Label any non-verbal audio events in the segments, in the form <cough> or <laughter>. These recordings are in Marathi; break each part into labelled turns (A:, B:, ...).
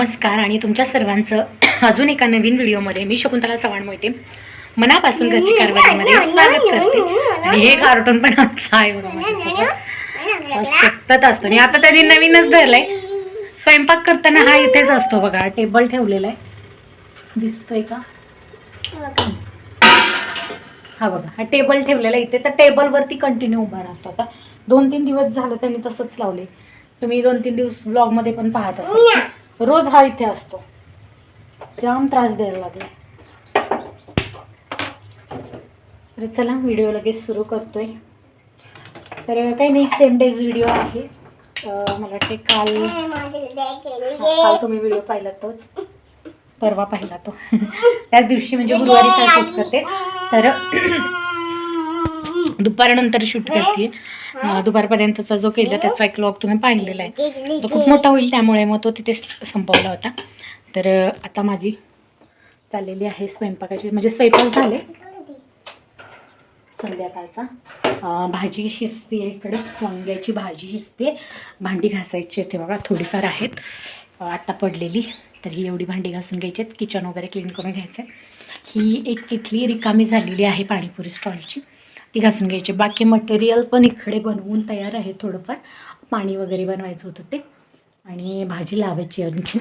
A: नमस्कार आणि तुमच्या सर्वांचं <clears throat> अजून एका नवीन व्हिडिओमध्ये मी शकुंतला चव्हाण मोहिते. मनापासून घरची कारवाईमध्ये स्वागत करते. आणि हे कार्टून पण आमचं आहे बघा माझ्यासोबत. सतत असतो. आणि आता तरी नवीनच धरलाय. स्वयंपाक करताना हा इथेच असतो बघा. टेबल ठेवलेला आहे. दिसतोय का? हा बघा. हा टेबल ठेवलेला आहे इथे. तर टेबलवरती कंटिन्यू उभा राहतो आता. दोन तीन दिवस झालं त्यांनी तसंच लावले तुम्ही दोन तीन दिवस ब्लॉगमध्ये पण पाहत असाल. रोज हा इथे असतो. जाम त्रास द्यायला लागला. तर चला व्हिडिओ लगेच सुरू करतोय. तर काही नाही सेम डेज व्हिडिओ आहे. मला वाटते काल काल तुम्ही व्हिडिओ पाहिला तोच. परवा पाहिला तो. <laughs> त्याच दिवशी म्हणजे गुरुवारीचा शूट करते. तर <clears throat> दुपारनंतर शूट करते. दुपारपर्यंतचा जो केला त्याचा एक व्लॉग तुम्ही पाहिलेला आहे. तो खूप मोठा होईल त्यामुळे मग तो तिथे संपवला होता. तर आता माझी चाललेली आहे स्वयंपाकाची म्हणजे स्वयंपाक झाले. संध्याकाळचा. भाजी शिजते इकडे. वांग्याची भाजी शिजते. भांडी घासायची इथे बघा थोडीफार आहेत. अं, आता पडलेली. तर ही एवढी भांडी घासून घ्यायची आहेत. किचन वगैरे क्लीन करून घ्यायचं आहे ही एक किटली रिकामी झालेली आहे पाणीपुरी स्टॉलची. ती घासून घ्यायची. बाकी मटेरियल पण इकडे बनवून तयार आहे थोडंफार. पाणी वगैरे बनवायचं होतं ते. आणि भाजी लावायची आणखी.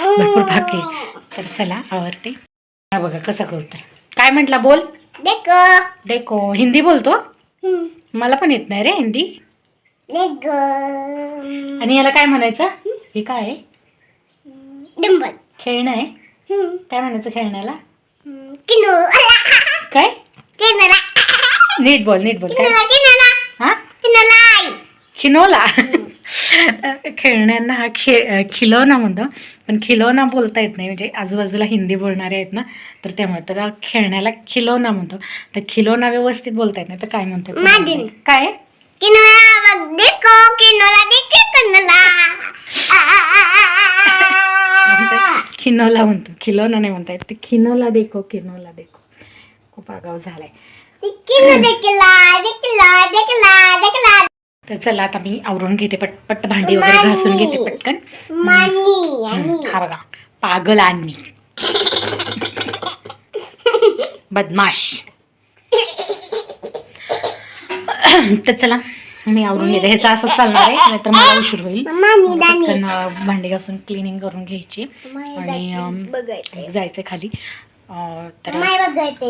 A: भरपूर आहे. तर चला आवडते हा बघा कसं करतोय. काय म्हटला बोल?
B: देखो.
A: देखो. हिंदी बोलतो. मला पण येत नाही रे हिंदी.
B: देखो.
A: आणि याला काय म्हणायचं? हे काय आहे? खेळणं आहे. काय म्हणायचं खेळण्याला? काय? नीट बोल नीट बोल. काय?
B: किनोला किनोला
A: हा
B: किनोला
A: खिनोला. खेळण्यांना हा खे खिलोना म्हणतो. पण खिलोना बोलता येत नाही. म्हणजे आजूबाजूला हिंदी बोलणारे आहेत ना तर ते म्हणतात "आ, खेळण्याला खिलोना म्हणतो. तर खिलोना व्यवस्थित बोलता येत नाही तर काय म्हणतो. काय?
B: किनोला किनोला किनोला
A: खिनोला म्हणतो. खिलोना नाही म्हणता येत. ते खिनोला देखो खिनोला देखो. खूप आगाव झालाय. तर चला आता मी आवरून घेते पटपट भांडी वगैरे घासून घेते पटकन. हा बघा पागल आणि बदमाश. तर चला मी आवरून घेते. ह्याचं असंच चालणार आहे नाहीतर मला उशीर होईल. पटकन भांडी घासून क्लिनिंग करून घ्यायची. आणि जायचं खाली.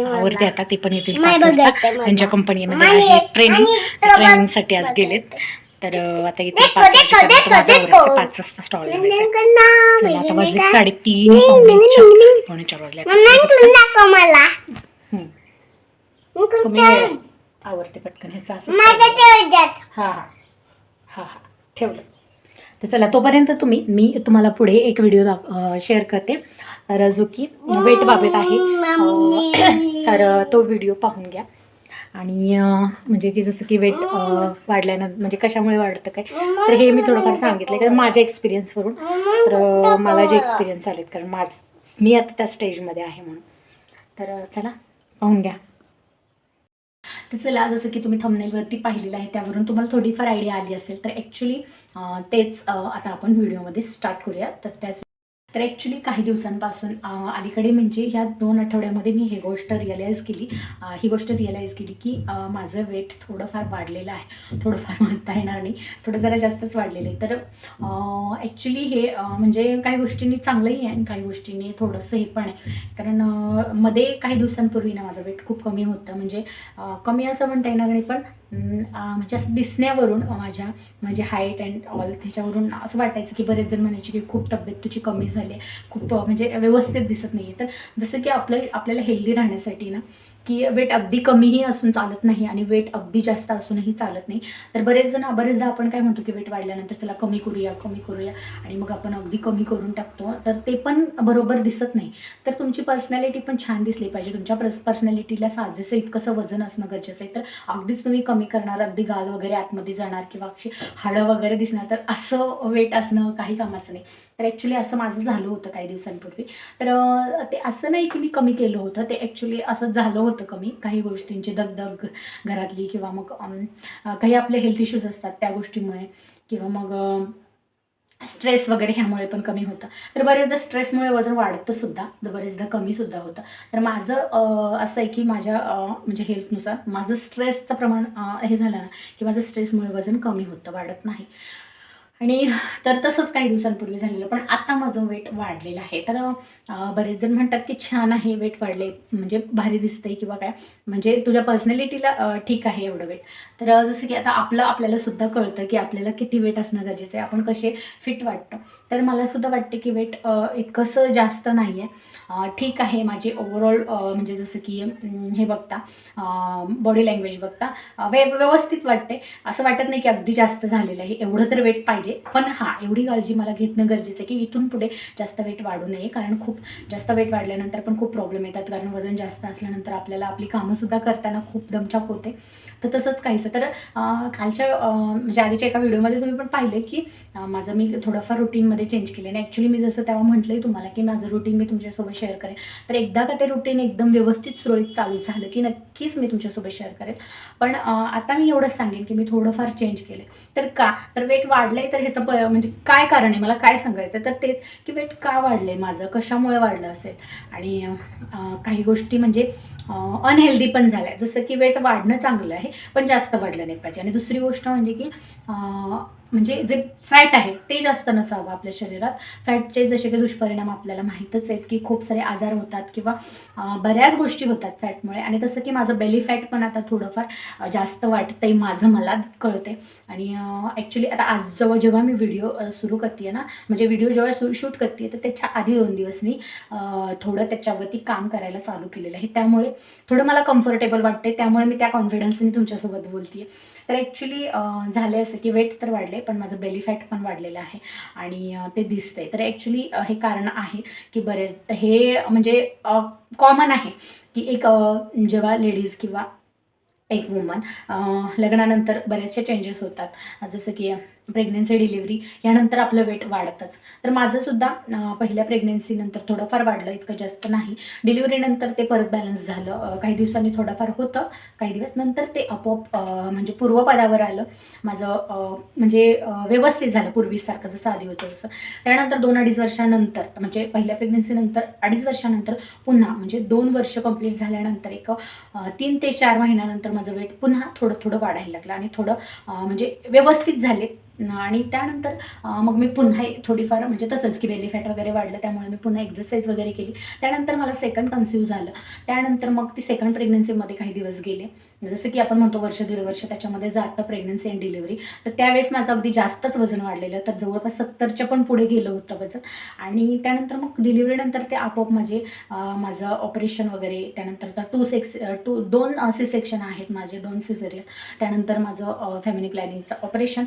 A: आवडते आता ते पण येतील. त्यांच्या कंपनीमध्ये ट्रेनिंग ट्रेनिंगसाठी आज गेलेत. तर आता इथे पाच वाजता स्टॉल लावायचा आता वाजले. साडेतीन. पावणे चार वाजले. आवडते पटकन ह्याचा. हा हा. हा हा. ठेवलं. तर चला तोपर्यंत तुम्ही मी तुम्हाला पुढे एक व्हिडिओ शेअर करते. तर जो की वेट बाबत आहे अं, <coughs> तर तो व्हिडिओ पाहून घ्या. आणि म्हणजे की जसं की वेट वाढल्यानंतर म्हणजे कशामुळे वाढतं काय? तर हे मी थोडंफार सांगितलं कारण माझ्या एक्सपिरियन्सवरून तर मला जे एक्सपिरियन्स आलेत कारण माझ मी आता त्या स्टेजमध्ये आहे म्हणून. तर चला पाहून घ्या. तर चला जसं की तुम्ही थंबनेलवरती पाहिलेलं आहे त्यावरून तुम्हाला थोडीफार आयडिया आली असेल तर ॲक्च्युली तेच आता आपण व्हिडिओमध्ये स्टार्ट करूया. तर त्याच तर ॲक्च्युली काही दिवसांपासून अलीकडे म्हणजे ह्या दोन आठवड्यामध्ये मी ही गोष्ट रिअलाईज केली. ही गोष्ट रिअलाईज केली की माझं वेट थोडंफार वाढलेलं आहे. थोडंफार म्हणता येणार नाही. थोडं जरा जास्तच वाढलेलं आहे. तर ॲक्च्युली हे म्हणजे काही गोष्टींनी चांगलंही आहे आणि काही गोष्टींनी थोडंसं हे पण आहे. कारण मध्ये काही दिवसांपूर्वी ना माझं वेट खूप कमी होतं. म्हणजे कमी असं म्हणता येणार नाही पण म्हणजे असं दिसण्यावरून माझ्या म्हणजे हाईट अँड ऑल त्याच्यावरून असं वाटायचं की बरेच जण म्हणायचे की खूप तब्येत तुझी कमी झाली आहे. खूप म्हणजे व्यवस्थित दिसत नाही आहे तर जसं की आपलं आपल्याला हेल्दी राहण्यासाठी ना की वेट अगदी कमीही असून चालत नाही आणि वेट अगदी जास्त असूनही चालत नाही. तर बरेच जण बरेचदा आपण काय म्हणतो की वेट वाढल्यानंतर चला कमी करूया कमी करूया आणि मग आपण अगदी कमी करून टाकतो. तर ते पण बरोबर दिसत नाही. तर तुमची पर्सनॅलिटी पण छान दिसली पाहिजे. तुमच्या पर्स पर्सनॅलिटीला साजेसं इतकंसं वजन असणं गरजेचं आहे. तर अगदीच तुम्ही कमी करणार अगदी गाल वगैरे आतमध्ये जाणार किंवा हाडं वगैरे दिसणार तर असं वेट असणं काही कामाचं नाही. तर ॲक्च्युली असं माझं झालं होतं काही दिवसांपूर्वी. तर ते असं नाही की मी कमी केलं होतं. ते ॲक्च्युली असं झालं होतं. कमी. काही गोष्टींची दगदग घरातली किंवा मग काही आपले हेल्थ इश्यूज असतात त्या गोष्टीमुळे किंवा मग स्ट्रेस वगैरे ह्यामुळे पण कमी होतं. तर बरेचदा स्ट्रेसमुळे वजन वाढतं सुद्धा. तर बरेचदा कमीसुद्धा होतं. तर माझं असं आहे की माझ्या म्हणजे हेल्थनुसार माझं स्ट्रेसचं प्रमाण हे झालं ना की माझं स्ट्रेसमुळे वजन कमी होतं वाढत नाही. आणि तर तसंच काही दिवसांपूर्वी झालेलं पण आता माझं वेट वाढलेलं आहे. तर बरेच जण म्हणतात की छान आहे वेट वाढले म्हणजे भारी दिसतंय किंवा काय. म्हणजे तुझ्या पर्सनॅलिटीला ठीक आहे एवढं वेट. तर जसं की आता आपलं आपल्याला सुद्धा कळतं की आपल्याला किती वेट असणं गरजेचं आहे आपण कसे फिट वाटतं. तर मला सुद्धा वाटते की वेट इतकंसं जास्त नाही आहे ठीक आहे माझे ओव्हरऑल म्हणजे जसं की हे बघता बॉडी लँग्वेज बघता वे व्यवस्थित वाटते. असं वाटत नाही की अगदी जास्त झालेलं आहे. एवढं तर वेट पाहिजे. पण हां एवढी काळजी मला घेतणं गरजेचं आहे की इथून पुढे जास्त वेट वाढू नये. कारण खूप जास्त वेट वाढल्यानंतर पण खूप प्रॉब्लेम येतात. कारण वजन जास्त असल्यानंतर आपल्याला आपली कामंसुद्धा करताना खूप दमछाक होते. तर तसंच काहीसं तर कालच्या खालच्या म्हणजे आधीच्या एका व्हिडिओमध्ये तुम्ही पण पाहिलं की माझं मी थोडंफार रुटीनमध्ये चेंज केलं आणि ॲक्च्युली मी जसं तेव्हा म्हटलंय तुम्हाला की माझं रुटीन मी तुमच्यासोबत शेअर करेन. तर एकदा का ते रुटीन एकदम व्यवस्थित सुरळीत चालू झालं की नक्कीच मी तुमच्यासोबत शेअर करेन. पण आता मी एवढंच सांगेन की मी थोडंफार चेंज केले तर का? तर वेट वाढलंय तर ह्याचं प म्हणजे काय कारण आहे? मला काय सांगायचं तर तेच की वेट का वाढलंय? माझं कशामुळे वाढलं असेल? आणि काही गोष्टी म्हणजे अनहेल्दी पण झाल्या. जसं की वेट वाढणं चांगलं आहे पण जास्त वाढलं नाही पाहिजे. आणि दुसरी गोष्ट म्हणजे की म्हणजे जे फॅट आहे ते जास्त नसावं आपल्या शरीरात. फॅटचे जसे काही दुष्परिणाम आपल्याला माहीतच आहेत की खूप सारे आजार होतात किंवा बऱ्याच गोष्टी होतात फॅटमुळे आणि तसं की माझं बेली फॅट पण आता थोडंफार जास्त जास्त वाटतंय माझं मला कळते आणि ॲक्च्युली आता आज जेव्हा जेव्हा मी व्हिडिओ सुरू करते ना म्हणजे व्हिडिओ जेव्हा सु शूट करते तर त्याच्या आधी दोन दिवस मी थोडं त्याच्यावरती काम करायला चालू केलेलं आहे. त्यामुळे थोडं मला कम्फर्टेबल वाटते त्यामुळे मी त्या कॉन्फिडन्सने तुमच्यासोबत बोलते तर ॲक्च्युली झाले असं की वेट तर वाढले पण माझं बेली फॅट पण वाढलेलं आहे. आणि ते दिसतंय. तर ॲक्च्युली हे कारण आहे की बरेच हे म्हणजे कॉमन आहे की एक जेव्हा लेडीज किंवा एक वुमन लग्नानंतर बरेचसे चेंजेस होतात. जसं की प्रेग्नन्सी डिलिव्हरी यानंतर आपलं वेट वाढतंच. तर माझंसुद्धा पहिल्या प्रेग्नन्सीनंतर थोडंफार वाढलं इतकं जास्त नाही. डिलिव्हरीनंतर ते परत बॅलन्स झालं. काही दिवसांनी थोडंफार होतं काही दिवस नंतर ते आपोआप म्हणजे पूर्वपदावर आलं. माझं म्हणजे व्यवस्थित झालं पूर्वीसारखं जसं आधी होतं तसं. त्यानंतर दोन अडीच वर्षानंतर म्हणजे पहिल्या प्रेग्नन्सीनंतर अडीच वर्षानंतर पुन्हा म्हणजे दोन वर्ष कंप्लीट झाल्यानंतर एक तीन ते चार महिन्यानंतर माझं वेट पुन्हा थोडं थोडं वाढायला लागलं. आणि थोडं म्हणजे व्यवस्थित झाले. आणि त्यानंतर मग मी पुन्हा एक थोडीफार म्हणजे तसंच की बेली फॅट वगैरे वाढलं त्यामुळे मी पुन्हा एक्झरसाईज वगैरे केली. त्यानंतर मला सेकंड कन्सिव्ह झालं. त्यानंतर मग ती सेकंड प्रेग्नन्सीमध्ये काही दिवस गेले. जसं की आपण म्हणतो वर्ष दीड वर्ष त्याच्यामध्ये जातं प्रेग्नन्सी अँड डिलिव्हरी तर त्यावेळेस माझं अगदी जास्तच वजन वाढलेलं. तर जवळपास सत्तरच्या पण पुढे गेलं होतं वजन. आणि त्यानंतर मग डिलिव्हरीनंतर ते आपोआप माझे माझं ऑपरेशन वगैरे त्यानंतर तर टू सेक्स टू दोन सी सेक्शन आहेत माझे दोन सिझरियल त्यानंतर माझं फॅमिली प्लॅनिंगचं ऑपरेशन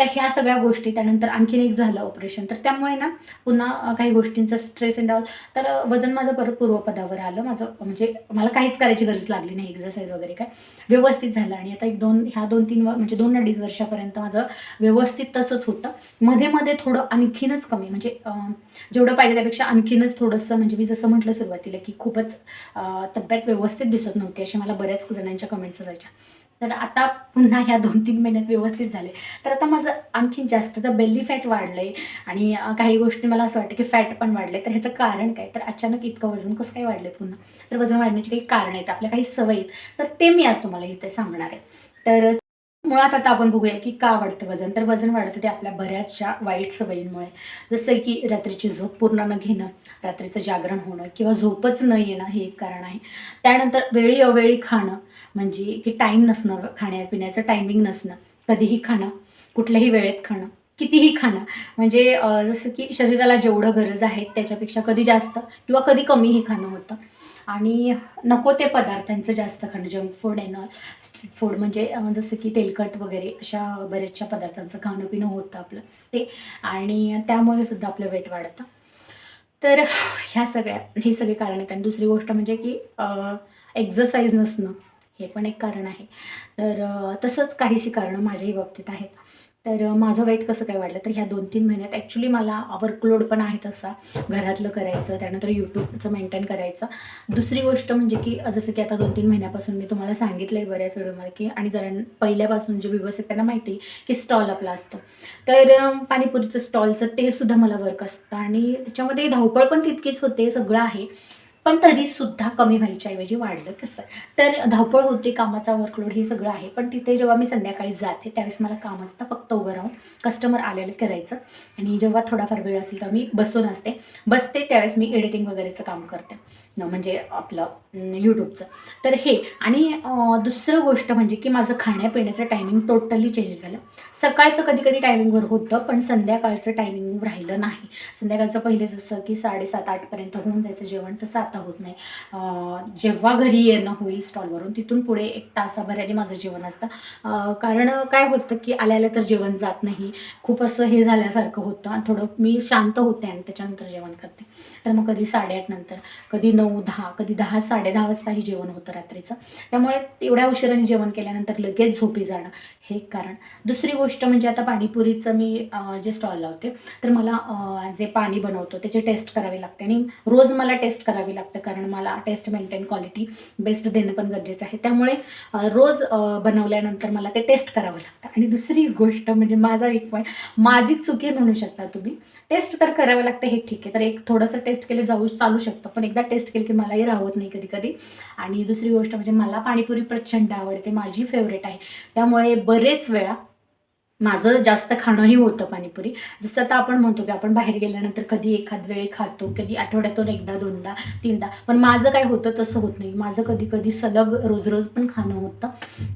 A: त्या ह्या सगळ्या गोष्टी त्यानंतर आणखीन एक झालं ऑपरेशन तर त्यामुळे ना पुन्हा काही गोष्टींचा स्ट्रेस अँड ऑल तर वजन माझं परत पूर्वपदावर आलं. माझं म्हणजे मला काहीच करायची गरज लागली नाही एक्झरसाईज वगैरे काय. व्यवस्थित झालं. आणि आता एक दोन ह्या दोन तीन व- म्हणजे दोन अडीच वर्षापर्यंत माझं व्यवस्थित तसंच होतं. मध्ये मध्ये थोडं आणखीनच कमी म्हणजे जेवढं पाहिजे त्यापेक्षा आणखीनच थोडंसं म्हणजे मी जसं म्हटलं सुरुवातीला की खूपच तब्येत व्यवस्थित दिसत नव्हती अशी मला बऱ्याच जणांच्या कमेंट्स असायच्या. तर आता पुन्हा ह्या दोन तीन महिन्यात व्यवस्थित झाले. तर आता माझं आणखीन जास्त तर बेल्ली फॅट वाढलं आहे आणि काही गोष्टी मला असं वाटतं की फॅट पण वाढले तर ह्याचं कारण काय? तर अचानक इतकं वजन कसं काय वाढलं पुन्हा? तर वजन वाढण्याची काही कारणं आहेत आपल्या काही सवयी आहेत. तर ते मी आज तुम्हाला इथे सांगणार आहे. तर मुळात आता आपण बघूया की का वाढतं वजन. तर वजन वाढण्यासाठी ते आपल्या बऱ्याचशा वाईट सवयींमुळे जसं की रात्रीची झोप पूर्ण न घेणं रात्रीचं जागरण होणं किंवा झोपच न येणं हे एक कारण आहे. त्यानंतर वेळी अवेळी खाणं म्हणजे की टाईम नसणं खाण्यापिण्याचं टायमिंग नसणं कधीही खाणं कुठल्याही वेळेत खाणं कितीही खाणं. म्हणजे जसं की शरीराला जेवढं गरज आहे त्याच्यापेक्षा कधी जास्त किंवा कधी कमीही खाणं होतं. आणि नको ते पदार्थांचं जास्त खाणं जंक फूड येणं स्ट्रीट फूड म्हणजे जसं की तेलकट वगैरे अशा बऱ्याचशा पदार्थांचं खाणं पिणं होतं आपलं ते. आणि त्यामुळे सुद्धा आपलं वेट वाढतं. तर ह्या सगळ्या ही सगळी कारणं आहेत. आणि दुसरी गोष्ट म्हणजे की एक्झरसाईज नसणं हे पण एक कारण आहे. तर तसंच काहीशी कारणं माझ्याही बाबतीत आहेत. तर माझं वेट कसं काय वाढलं? तर ह्या दोन तीन महिन्यात ॲक्च्युली मला वर्कलोड पण आहे तसा. घरातलं करायचं त्यानंतर यूट्यूबचं मेंटेन करायचं. दुसरी गोष्ट म्हणजे की जसं की आता दोन तीन महिन्यापासून मी तुम्हाला सांगितलं आहे बऱ्याच वेळेमध्ये की आणि जरा पहिल्यापासून जे व्यवस्थित आहेत त्यांना माहिती आहे की स्टॉल आपला असतो. तर पाणीपुरीचं स्टॉलचं ते सुद्धा मला वर्क असतं आणि त्याच्यामध्ये धावपळ पण तितकीच होते सगळं आहे. पण तरीसुद्धा कमी व्हायच्या ऐवजी वाढलं कसं तर धावपळ होते कामाचा वर्कलोड हे सगळं आहे. पण तिथे जेव्हा मी संध्याकाळी जाते त्यावेळेस मला काम असतं फक्त उभं राहून कस्टमर आलेलं करायचं. आणि जेव्हा थोडाफार वेळ असेल तेव्हा मी बसून असते. बसते त्यावेळेस मी एडिटिंग वगैरेचं काम करते. म्हणजे आपलं यूट्यूबचं तर हे आणि दुसरं गोष्ट म्हणजे की माझं खाण्यापिण्याचं टायमिंग टोटली चेंज झालं. सकाळचं कधी कधी टायमिंगवर होतं पण संध्याकाळचं टायमिंग राहिलं नाही. संध्याकाळचं पहिले जसं की साडेसात आठपर्यंत होऊन जायचं जेवण तसं आता होत नाही. जेव्हा घरी येणं होईल स्टॉलवरून तिथून पुढे एक तासाभराने माझं जेवण असतं. कारण काय होतं की आल्याला तर जेवण जात नाही. खूप असं हे झाल्यासारखं होतं. आणि थोडं मी शांत होते आणि त्याच्यानंतर जेवण करते. तर मग कधी साडेआठ नंतर कधी नऊ दहा कधी दहा साडे दहा वाजताही जेवण होतं रात्रीचं. त्यामुळे एवढ्या उशिराने जेवण केल्यानंतर लगेच झोपी जाणं. हे एक कारण दुसरी गोष्ट म्हणजे आता पाणीपुरीचं मी जे स्टॉल लावते तर मला जे पाणी बनवतो त्याची टेस्ट करावी लागते आणि रोज मला टेस्ट करावी लागते कारण मला टेस्ट मेंटेन क्वालिटी बेस्ट देणं पण गरजेचं आहे. त्यामुळे रोज बनवल्यानंतर मला ते टेस्ट करावं लागतं. आणि दुसरी गोष्ट म्हणजे माझा एक पॉईंट माझी चुकी म्हणू शकता तुम्ही. टेस्ट तर करावं लागतं हे ठीक आहे. तर एक थोडंसं टेस्ट केलं जाऊ चालू शकतं. पण एकदा टेस्ट केलं की मलाही राहत नाही कधी कधी आणि दुसरी गोष्ट म्हणजे मला पाणीपुरी प्रचंड आवडते माझी फेवरेट आहे. त्यामुळे बरेच वेळा माझं जास्त खाणंही होतं पाणीपुरी. जसं आता आपण म्हणतो की आपण बाहेर गेल्यानंतर कधी एखाद वेळी खातो कधी आठवड्यातून एकदा दोनदा तीनदा. पण माझं काय होतं तसं होत नाही. माझं कधी कधी सलग रोज रोज पण खाणं होतं.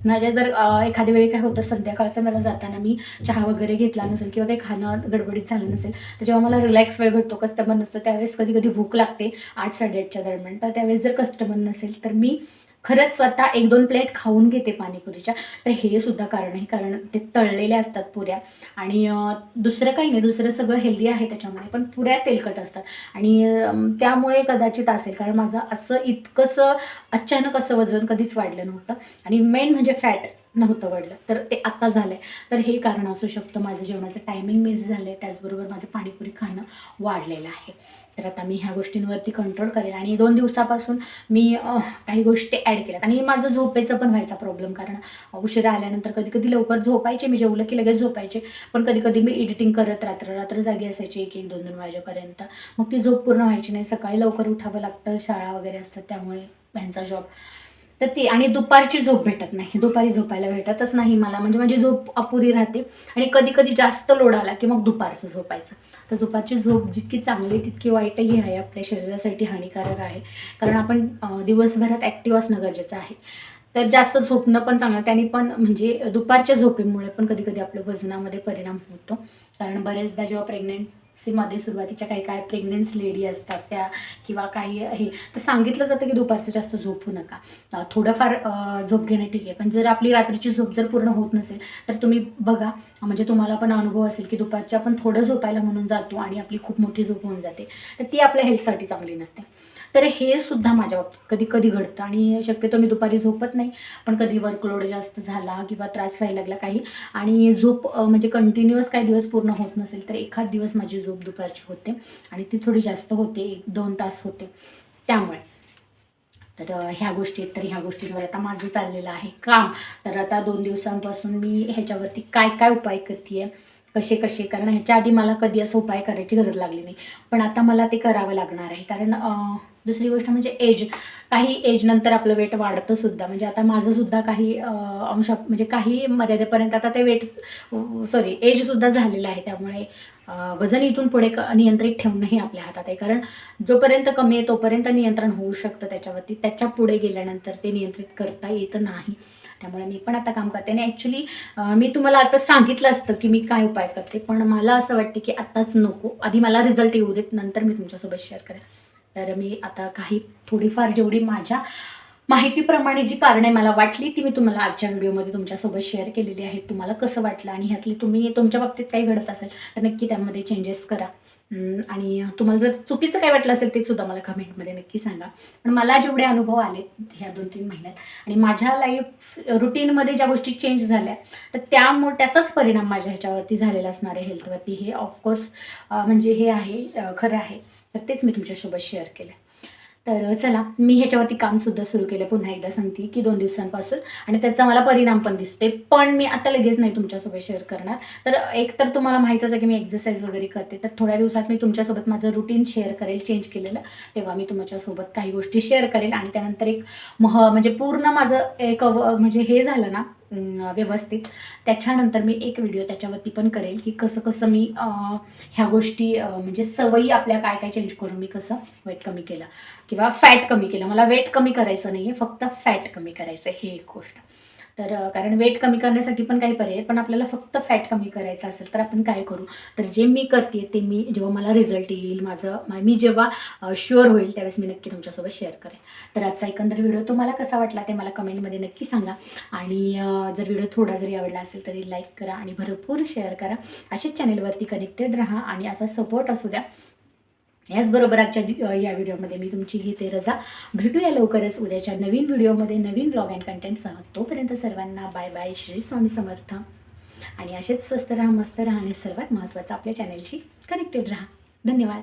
A: माझ्या जर एखाद्या वेळी काय होतं संध्याकाळचं मला जाताना मी चहा वगैरे घेतला नसेल किंवा काही खाणं गडबडीत झालं नसेल तर जेव्हा मला रिलॅक्स वेळ भेटतो कस्टमर नसतो त्यावेळेस कधी कधी भूक लागते आठ साडेआठच्या दरम्यान. तर त्यावेळेस जर कस्टमर नसेल तर मी खरंच स्वतः एक दोन प्लेट खाऊन घेते पाणीपुरीच्या. तर हे सुद्धा कारण आहे कारण ते तळलेल्या असतात पुऱ्या. आणि दुसरं काही नाही दुसरं सगळं हेल्दी आहे त्याच्यामध्ये पण पुऱ्या तेलकट असतात. आणि त्यामुळे कदाचित असेल कारण माझं असं इतकंसं अचानक असं वजन कधीच वाढलं नव्हतं. आणि मेन म्हणजे फॅट नव्हतं वाढलं. तर ते आत्ता झालं आहे तर हे कारण असू शकतं माझं जेवणाचं टायमिंग मिस झालं आहे त्याचबरोबर माझं पाणीपुरी खाणं वाढलेलं आहे. तर आता मी ह्या गोष्टींवरती कंट्रोल करेल. आणि दोन दिवसापासून मी काही गोष्टी ॲड केल्यात. आणि माझं झोपेचं पण व्हायचा प्रॉब्लेम कारण उशिरा आल्यानंतर कधी कधी लवकर झोपायचे. मी जेवलं की लगेच झोपायचे. पण कधी कधी मी एडिटिंग करत रात्र रात्र जागी असायची एक एक दोन दोन वाजेपर्यंत. मग ती झोप पूर्ण व्हायची नाही. सकाळी लवकर उठावं लागतं. शाळा वगैरे असतात त्यामुळे ह्यांचा जॉब तर ती आणि दुपारची झोप भेटत नाही. दुपारी झोपायला भेटतच नाही मला. म्हणजे माझी झोप अपुरी राहते. आणि कधी कधी जास्त लोड आला की मग दुपारचं झोपायचं. तर दुपारची झोप जितकी चांगली तितकी वाईटही आहे. आपल्या शरीरासाठी हानिकारक आहे. कारण आपण दिवसभरात ॲक्टिव्ह असणं गरजेचं आहे. तर जास्त झोपणं पण चांगलं. त्याने पण म्हणजे दुपारच्या झोपेमुळे पण कधी कधी आपल्या वजनामध्ये परिणाम होतो. कारण बरेचदा जेव्हा सीमध्ये सुरुवातीच्या काही काय प्रेग्नन्स लेडी असतात त्या किंवा काही हे तर सांगितलं जातं की दुपारचं जास्त झोपू नका. थोडंफार झोप घेणं ठीक आहे. पण जर आपली रात्रीची झोप जर पूर्ण होत नसेल तर तुम्ही बघा म्हणजे तुम्हाला पण अनुभव असेल की दुपारच्या आपण थोडं झोपायला म्हणून जातो आणि आपली खूप मोठी झोप होऊन जाते. तर ती आपल्या हेल्थसाठी चांगली नसते. तर हे सुद्धा माझ्या बाबतीत कधी कधी घडतं आणि शक्यतो मी दुपारी झोपत नाही पण कधी वर्कलोड जास्त झाला किंवा त्रास व्हायला लागला काही आणि झोप म्हणजे कंटिन्युअस काही दिवस पूर्ण होत नसेल तर एखाद दिवस माझी झोप दुपारची होते आणि ती थोडी जास्त होते एक दोन तास होते. त्यामुळे तर ह्या गोष्टी आहेत तर ह्या गोष्टींवर आता माझं चाललेलं आहे काम. तर आता दोन दिवसांपासून मी ह्याच्यावरती काय काय उपाय करते आहे कसे कसे? कारण ह्याच्या आधी मला कधी असं उपाय करायची गरज लागली नाही. पण आता मला ते करावं लागणार आहे. कारण दुसरी गोष्ट म्हणजे एज. काही एजनंतर आपलं वेट वाढतं सुद्धा. म्हणजे आता माझंसुद्धा काही अंश म्हणजे काही मर्यादेपर्यंत आता ते वेट सॉरी एजसुद्धा झालेलं आहे. त्यामुळे वजन इथून पुढे क नियंत्रित ठेवणंही आपल्या हातात आहे. कारण जोपर्यंत कमी आहे तोपर्यंत नियंत्रण होऊ शकतं त्याच्यावरती. त्याच्या पुढे गेल्यानंतर ते नियंत्रित करता येत नाही. त्यामुळे मी पण आता काम करते. आणि ॲक्च्युली मी तुम्हाला आता सांगितलं असतं की मी काय उपाय करते पण मला असं वाटते की आत्ताच नको. आधी मला रिझल्ट येऊ देत नंतर मी तुमच्यासोबत शेअर करेन. तर मी आता काही थोडीफार जेवढी माझ्या माहितीप्रमाणे जी कारणे मला वाटली ती मी तुम्हाला आजच्या व्हिडिओमध्ये तुमच्यासोबत शेअर केलेली आहेत. तुम्हाला कसं वाटलं आणि ह्यातली तुम्ही तुमच्या बाबतीत काही घडत असेल तर नक्की त्यामध्ये चेंजेस करा. आणि तुम्हाला जर चुकीचं काय वाटलं असेल ते सुद्धा मला कमेंटमध्ये नक्की सांगा. पण मला जेवढे अनुभव आले ह्या दोन तीन महिन्यात आणि माझ्या लाईफ रुटीनमध्ये ज्या गोष्टी चेंज झाल्या तर त्यामुळे त्याचाच परिणाम माझ्या ह्याच्यावरती झालेला असणार आहे हेल्थवरती हे ऑफकोर्स म्हणजे हे आहे खरं आहे. तर तेच मी तुमच्यासोबत शेअर केलं. तर चला मी ह्याच्यावरती कामसुद्धा सुरू केलं. पुन्हा एकदा सांगते की दोन दिवसांपासून. आणि त्याचा मला परिणाम पण दिसते पण मी आता लगेच नाही तुमच्यासोबत शेअर करणार. तर एक तर तुम्हाला माहीतच आहे की मी एक्झरसाईज वगैरे करते. तर थोड्या दिवसात मी तुमच्यासोबत माझं रुटीन शेअर करेल चेंज केलेलं. तेव्हा मी तुमच्यासोबत काही गोष्टी शेअर करेल. आणि त्यानंतर एक मह म्हणजे पूर्ण माझं एक म्हणजे हे झालं ना व्यवस्थित. त्याच्यानंतर मी एक व्हिडिओ त्याच्यावरती पण करेल की कसं कसं मी ह्या गोष्टी म्हणजे सवयी आपल्या काय काय चेंज करून मी कसं वेट कमी केलं किंवा फॅट कमी केलं. मला वेट कमी करायचं नाही आहे फक्त फॅट कमी करायचं आहे. हे एक गोष्ट. तर कारण वेट कमी करण्यासाठी पण काही पर्याय पण आपल्याला फक्त फॅट कमी करायचं असेल तर आपण काय करू? तर जे मी करते ते मी जेव्हा मला रिझल्ट येईल माझं मी जेव्हा शुअर होईल त्यावेळेस मी नक्की तुमच्यासोबत शेअर करेन. तर आजचा एकंदर व्हिडिओ तुम्हाला कसा वाटला ते मला कमेंटमध्ये नक्की सांगा. आणि जर व्हिडिओ थोडा जरी आवडला असेल तरी लाईक करा आणि भरपूर शेअर करा. असेच चॅनेलवरती कनेक्टेड राहा आणि असा सपोर्ट असू द्या. याचबरोबर आजच्या या व्हिडिओमध्ये मी तुमची घेते रजा. भेटूया लवकरच उद्याच्या नवीन व्हिडिओमध्ये नवीन ब्लॉग अँड कंटेंटसह तोपर्यंत सर्वांना बाय बाय श्री स्वामी समर्थ. आणि असेच स्वस्त राहा मस्त राहा आणि सर्वात महत्त्वाचं आपल्या चॅनेलशी कनेक्टेड राहा. धन्यवाद.